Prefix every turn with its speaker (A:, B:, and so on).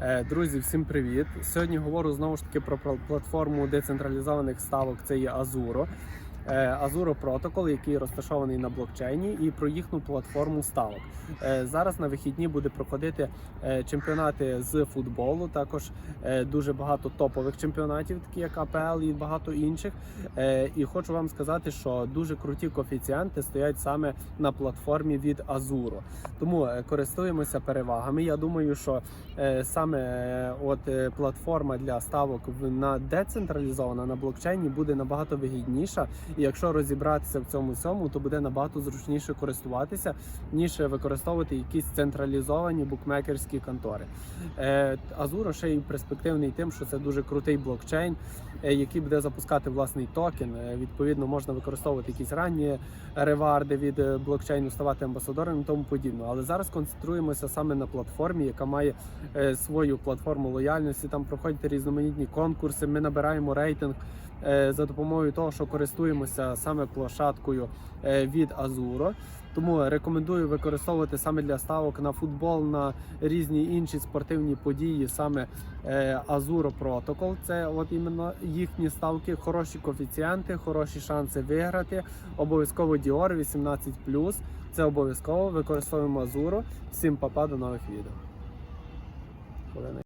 A: Е, Друзі, всім привіт! Сьогодні говорю знову ж таки про платформу децентралізованих ставок. Це є Azuro. Е, Azuro Protocol, який розташований на блокчейні, і про їхню платформу ставок. Е, Зараз на вихідні буде проходити е, чемпіонати з футболу. Також е, дуже багато топових чемпіонатів, такі як АПЛ і багато інших. Е, І хочу вам сказати, що дуже круті коефіцієнти стоять саме на платформі від Azuro. Тому е, користуємося перевагами. Я думаю, що е, саме е, от е, платформа для ставок на децентралізована на блокчейні буде набагато вигідніша. І якщо розібратися в цьому всьому, то буде набагато зручніше користуватися, ніж використовувати якісь централізовані букмекерські контори. Е, Azuro ще й перспективний тим, що це дуже крутий блокчейн, е, який буде запускати власний токен. Е, Відповідно, можна використовувати якісь ранні реварди від блокчейну, ставати амбасадором і тому подібне. Але зараз концентруємося саме на платформі, яка має свою платформу лояльності. Там проходять різноманітні конкурси. Ми набираємо рейтинг за допомогою того, що користуємося саме площадкою е, від Azuro. Тому рекомендую використовувати саме для ставок на футбол, на різні інші спортивні події, саме е, Azuro Protocol. Це от іменно їхні ставки, хороші коефіцієнти, хороші шанси виграти. Обов'язково Dior 18+. Це обов'язково використовуємо Azuro. Всім папа, до нових відео.